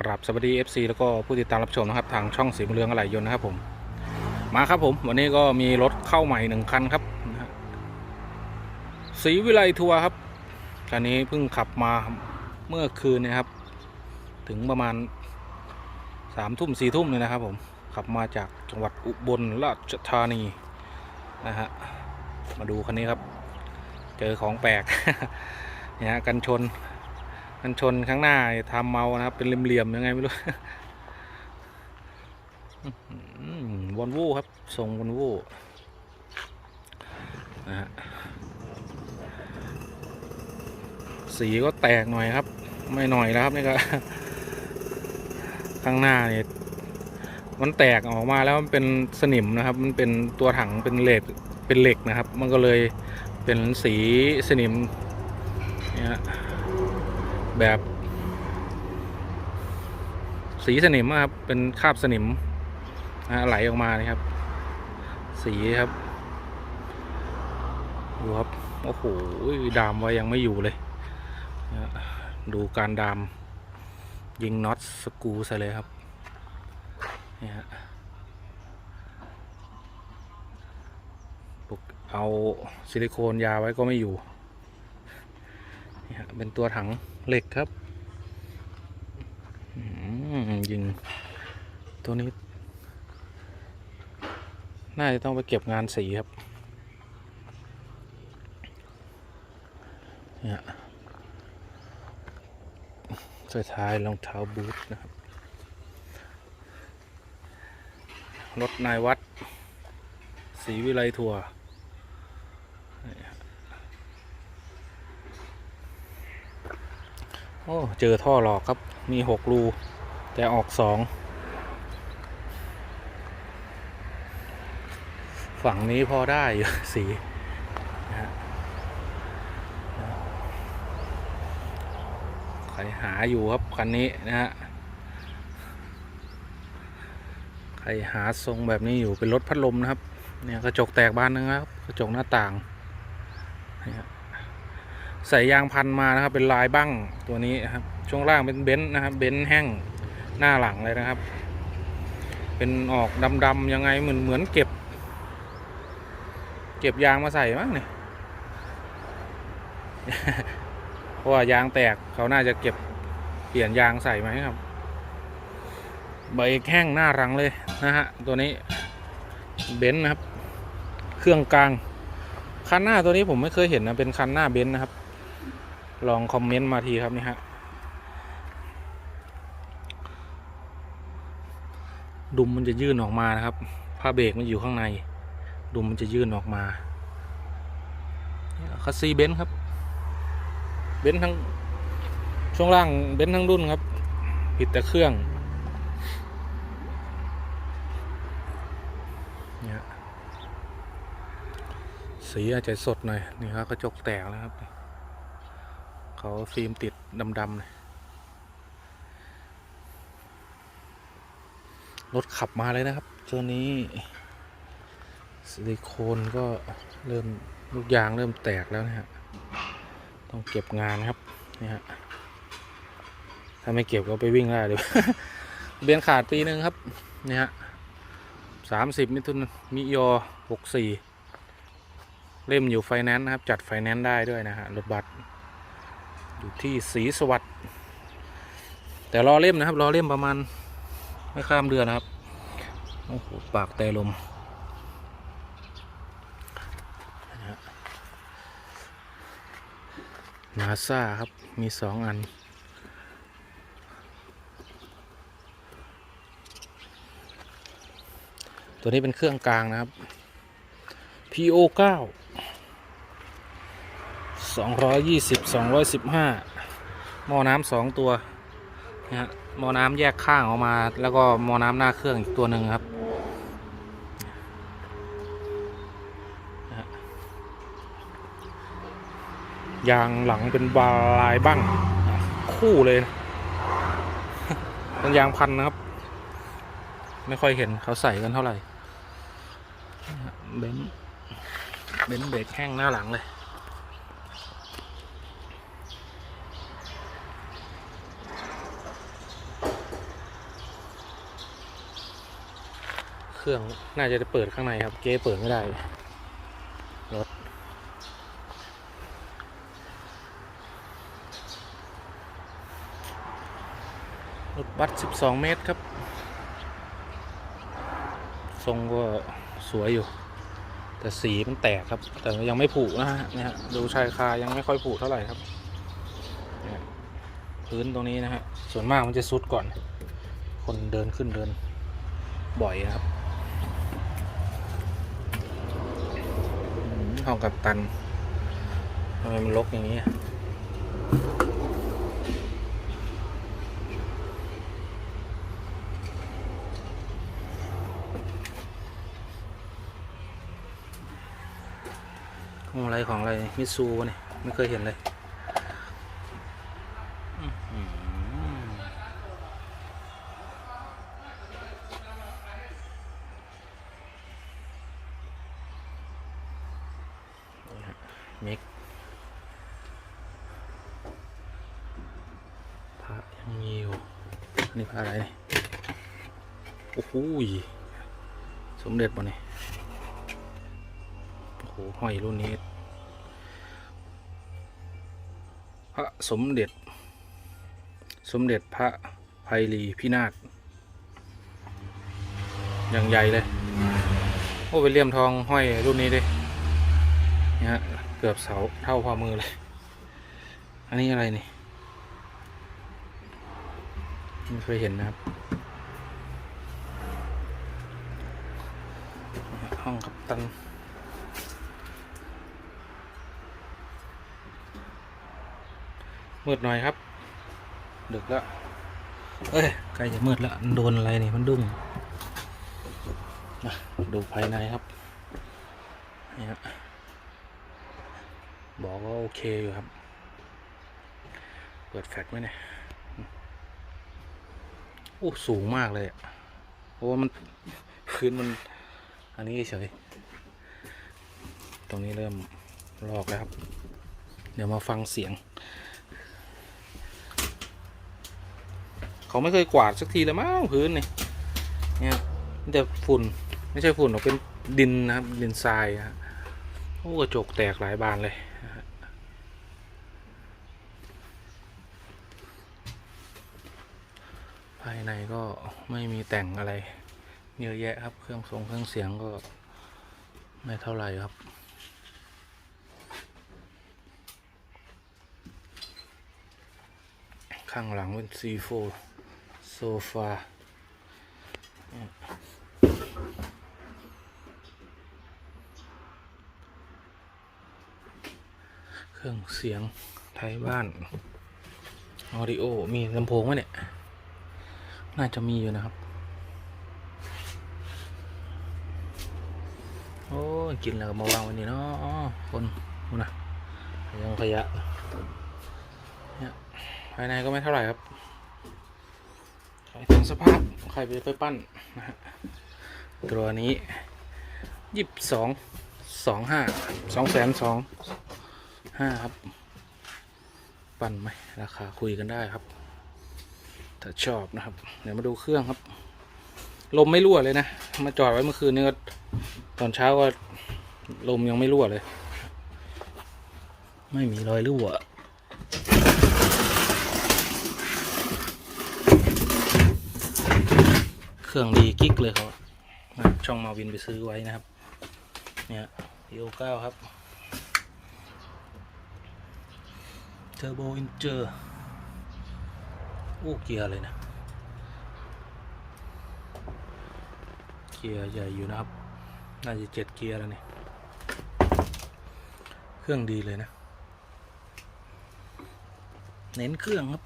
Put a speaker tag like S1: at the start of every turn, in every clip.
S1: กราบสวัสดี FC แล้วก็ผู้ติดตามรับชมนะครับ ทางช่องสีมงเรืองอะไหล่ยนต์นะครับผม มาครับผมวันนี้ก็มีรถเข้าใหม่หนึ่งคันครับนะฮะสีวิไลทัวร์ครับคันนี้เพิ่งขับมาเมื่อคืนนะครับ ถึงประมาณสามทุ่มสี่ทุ่มเลยนะครับผมขับมาจากจังหวัดอุบลราชธานีนะฮะมาดูคันนี้ครับ เจอของแปลกเนี่ยฮะกันชน กันชนข้างหน้าทำเมานะครับ เป็นเหลี่ยมๆยังไงไม่รู้วอนวูครับทรงวอนวูนะฮะสีก็แตกหน่อยครับ ไม่หน่อยแล้วครับนี่ก็ข้างหน้าเนี่ยมันแตกออกมาแล้วมันเป็นสนิมนะครับ มันเป็นตัวถังเป็นเหล็กเป็นเหล็กนะครับ มันก็เลยเป็นสีสนิมเนี่ย แบบ สีสนิมอะครับ เป็นคราบสนิมไหลออกมานี่ครับ สีครับดูครับ โอ้โห ดามไว้ยังไม่อยู่เลย ดูการดาม ยิงน็อตสกูใส่เลยครับนี่ฮะปลุกเอาซิลิโคนยาไว้ก็ไม่อยู่ นี่ฮะเป็นตัวถังเหล็กครับยิงตัวนี้ น่าจะต้องไปเก็บงานสีครับเนี่ยสุดท้ายรองเท้าบูทนะครับ รถนายวัดศรีวิไลทัวร์ อ้เจอท่อหลอกครับ มีหกรู แต่ออกสอง ฝั่งนี้พอได้อยู่สีใครหาอยู่ครับ คันนี้นะฮะ ใครหาทรงแบบนี้อยู่เป็นรถพัดลมนะครับ เนี่ยกระจกแตกบานนึงครับ กระจกหน้าต่างนี่ครับ ใส่ยางพันมานะครับ เป็นลายบั้งตัวนี้นะครับ ช่วงล่างเป็นเบนซ์นะครับ เบนซ์แห้งหน้าหลังเลยนะครับ เป็นออกดำๆยังไงเหมือนเหมือนเก็บ เก็บยางมาใส่มั้งเนี่ยเพราะว่ายางแตกเขาน่าจะเก็บเปลี่ยนยางใส่ไหมครับเบแห้งหน้าหลังเลยนะฮะตัวนี้เบนซ์นะครับ เครื่องกลางคันหน้าตัวนี้ผมไม่เคยเห็นนะเป็นคันหน้าเบนซ์นะครับ ลองคอมเมนต์มาทีครับนี่ฮะ ดุมมันจะยื่นออกมานะครับ ผ้าเบรกมันอยู่ข้างใน ดุมมันจะยื่นออกมาคัสซีเบนซ์ครับ เบนซ์ทั้งช่วงล่างเบนซ์ทั้งรุ่นครับ ผิดแต่เครื่องเนี่ยสีอาจจะสดหน่อย นี่ครับกระจกแตกแล้วครับ เขาฟิล์มติดดำๆเลยรถขับมาเลยนะครับตัวนี้ซิลิโคนก็เริ่มลูกยางเริ่มแตกแล้วนะฮะต้องเก็บงานครับนี่ฮะถ้าไม่เก็บก็ไปวิ่งได้เลยเบียนขาดปีหนึ่งครับนี่ฮะสามสิบมิถุนมิยอหกสี่เล่มอยู่ไฟแนนซ์นะครับ จัดไฟแนนซ์ได้ด้วยนะฮะรถบัส อยู่ที่สีสวัสดิ์แต่รอเล่มนะครับรอเล่มประมาณไม่ข้ามเดือนนะครับโอ้โหปากแต่ลมนาซาครับ มีสองอัน ตัวนี้เป็นเครื่องกลางนะครับ PO 9 220 215หม้อน้ำสองตัวนะฮะหม้อน้ำแยกข้างออกมา แล้วก็หม้อน้ำหน้าเครื่องอีกตัวหนึ่งครับนะยางหลังเป็นบาลายบ้างคู่เลยเป็นยางพันนะครับ ไม่ค่อยเห็นเขาใส่กันเท่าไหร่เบนเบนเบรกแห้งหน้าหลังเลย รื่องน่าจะเปิดข้างในครับ เก๊เปิดไม่ได้รถรถบัส12 เมตรครับ ทรงก็สวยอยู่ แต่สีมันแตกครับ แต่ยังไม่ผุนะฮะเนี่ยดูชายคายังไม่ค่อยผุเท่าไหร่ครับเนี่ยพื้นตรงนี้นะฮะ ส่วนมากมันจะซุดก่อน คนเดินขึ้นเดินบ่อยนะครับอืม ห้องกับตันทำไมมันลกอย่างนี้อะของอะไรของอะไรมิตซูเนี่ยไม่เคยเห็นเลยอื้อหือ มิกพระ ยังมีอยู่นี่พระอะไรนี่โอ้โหสมเด็จป่ะเนี่ยโอ้โหห้อยรุ่นนี้ พระสมเด็จ สมเด็จพระไพรีพินาศอย่างใหญ่เลย โอ้ไปเลี่ยมทองห้อยรุ่นนี้ดิเนี่ยฮะเกือบเสาเท่าพอมือเลย อันนี้อะไรนี่ ไม่เคยเห็นนะครับ ห้องกัปตันมืดหน่อยครับ ดึกแล้ว เอ้ยใกล้จะมืดแล้ว โดนอะไรนี่มันดุ้งนะดูภายในครับนี่ฮะบอกว่าโอเคอยู่ครับ เปิดแฟลชไหมเนี่ย โอ้สูงมากเลยเพราะว่ามันพื้นมัน อันนี้เฉย ตรงนี้เริ่มลอกแล้วครับ เดี๋ยวมาฟังเสียง เขาไม่เคยกวาดสักทีเลยมั้งพื้นนี่เนี่ยมันจะฝุ่นไม่ใช่ฝุ่นหรอกเป็นดินนะครับ ดินทรายฮะโอ้กระจกแตกหลายบานเลยนะฮะภายในก็ไม่มีแต่งอะไรเยอะแยะครับ เครื่องทรงเครื่องเสียงก็ไม่เท่าไหร่ครับ ข้างหลังเป็น C4 โซฟาเครื่องเสียงไทยบ้านออดิโอ มีลำโพงไหมเนี่ย น่าจะมีอยู่นะครับ โอ้ยกินแล้วมาวางว้นี่เนาะคนดูนะยังขยะเนี่ยภายในก็ไม่เท่าไหร่ครับขายถึงสภาพใครไปไปปั้นนะฮะตัวนี้ยี่สิบสองสองห้าสองแสนสองห้าครับ ปั่นไหมราคาคุยกันได้ครับ ถ้าชอบนะครับ เดี๋ยวมาดูเครื่องครับ ลมไม่รั่วเลยนะ มาจอดไว้เมื่อคืนนี้ก็ตอนเช้าก็ลมยังไม่รั่วเลย ไม่มีรอยรั่วเครื่องดีกิ๊กเลยเขาช่องมาวินไปซื้อไว้นะครับ เนี่ยโยเก้าครับเทอร์โบอินเจอร์ โอ้เกียร์เลยนะ เกียร์ใหญ่อยู่นะครับ น่าจะเจ็ดเกียร์แล้วนี่ เครื่องดีเลยนะ เน้นเครื่องครับ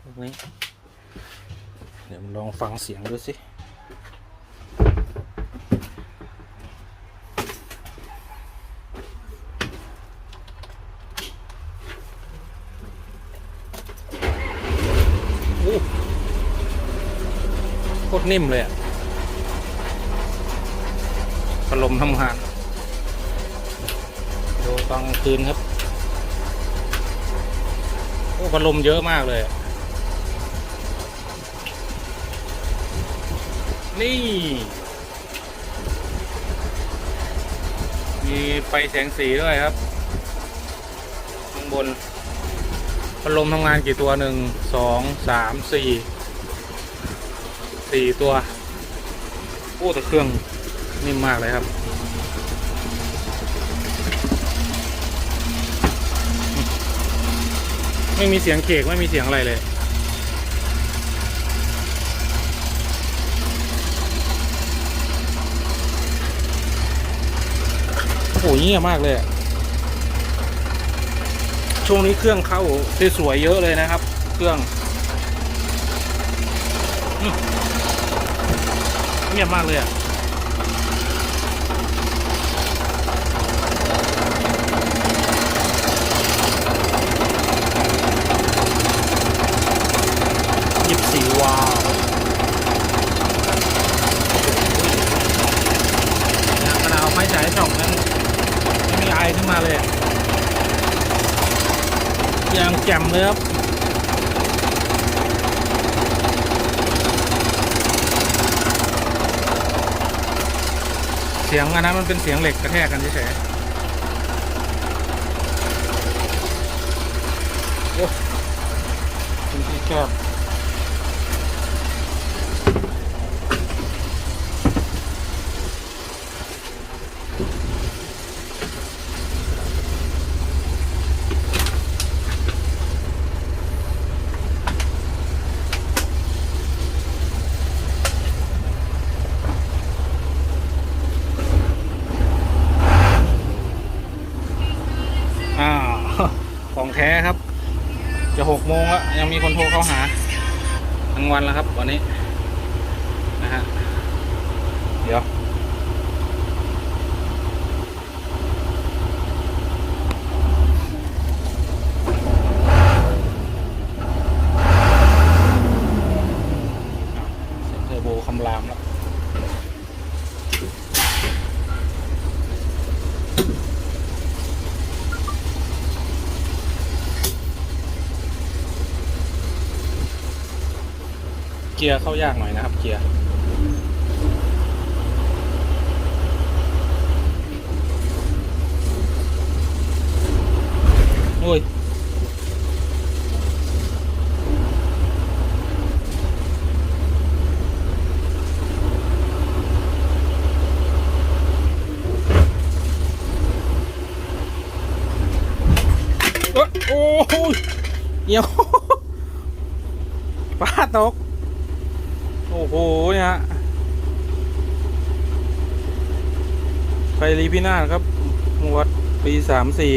S1: พวกนี้ เดี๋ยวลองฟังเสียงดูสิ นิ่มเลยอะพัดลมทำงาน ดูตอนคืนครับโอ้พัดลมเยอะมากเลย นี่ มีไฟแสงสีด้วยครับ ข้างบนพัดลมทำงานกี่ตัวหนึ่งสองสามสี่ สี่ตัวโอ้แต่เครื่องนิ่มมากเลยครับ ไม่มีเสียงเคกไม่มีเสียงอะไรเลยโอ้โหเงียบมากเลย ช่วงนี้เครื่องเข้าสวยๆเยอะเลยนะครับ เครื่องอืมเงียบมากเลยอะยี่สี่วาวนี่ยขนาดไฟฉายส่องนั้นไม่มีไอขึ้นมาเลย ยังแจ่มเลยครับ เสียงอันนั้นมันเป็นเสียงเหล็กกระแทกกันเฉยๆโอ้ที่แคบ อ้าว ของแท้ครับ จะหกโมงแล้ว ยังมีคนโทรเข้าหาทั้งวันแล้วครับวันนี้นะฮะเดี๋ยว เสียงเทอร์โบคำรามแล้ว เกียร์เข้ายากหน่อยนะครับ เกียร์โอ้ยเอ้ยโอ้ยเอี่ยวป้าตก อ้โหเนี่ยฮะไฟรีพินาศครับหมวดปีสามสี่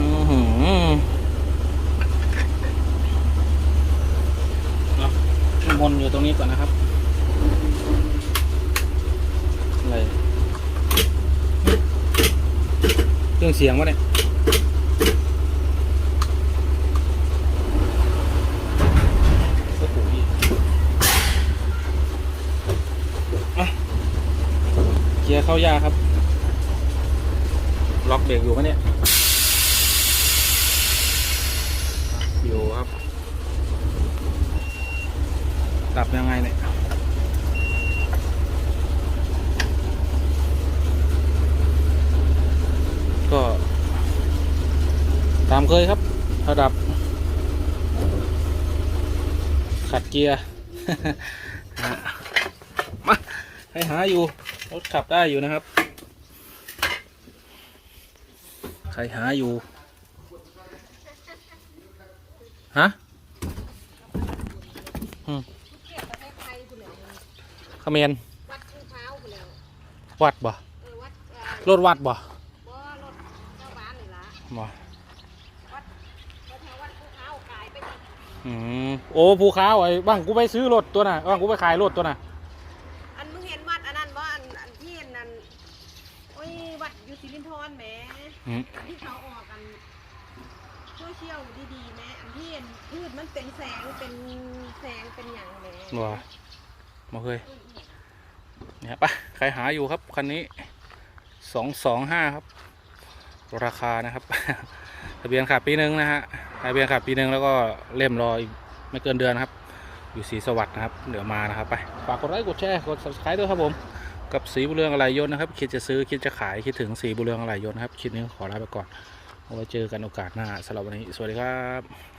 S1: อือหือเอาน้ำมนต์อยู่ตรงนี้ก่อนนะครับอะไรเครื่องเสียงวะเนี่ย โอ้โหอะ เกียร์เข้ายากครับ ล็อกเบรกอยู่ปะเนี่ย อยู่ครับ ดับยังไงเนี่ยก็ ตามเคยครับ ระดับ ขัดเกียร์ฮะมา ให้หาอยู่ รถขับได้อยู่นะครับ ใครหาอยู่ ฮะอืมเขมร
S2: วัดภูเท้าไปแล้ว
S1: วัดบ่
S2: เออวัดเอ่อ
S1: รถวัดบ่
S2: บ่รถเจ้าบ้านนี่ละ
S1: บ่
S2: วัดแถววัดภูเท้ากลายไปอีก
S1: อืมโอ้ภูเขาไอ้บ้างกูไปซื้อรถตัวน่ะบ้างกูไปขายรถตัวน่ะ
S2: อันมึงเห็นวัดอันนั้นบ่อันอันที่อันนั้นโอ้ยวัดอยู่สิรินทรแหม
S1: อืม
S2: อันที่เขาออกกันโซเชียลดีๆแหมอันที่อันพืชมันเป็นแสงเป็นแสงเป็นอย่างแหม
S1: บ่มาเคยเนี่ยปะใครหาอยู่ครับคันนี้สองสองห้าครับ ราคานะครับทะเบียนขาดปีหนึ่งนะฮะทะเบียนขาดปีหนึ่งแล้วก็เล่มรออีกไม่เกินเดือนครับ อยู่ศรีสวัสดิ์นะครับ เดี๋ยวมานะครับไปฝากกดไลค์กดแชร์กด subscribe ด้วยครับผม กับสีบุเรืองอะไรยนนะครับ คิดจะซื้อคิดจะขายคิดถึงสีบุเรืองอะไรยนนะครับคลิปนี้ขอลาไปก่อนเอาไว้เจอกันโอกาสหน้าสำหรับวันนี้สวัสดีครับ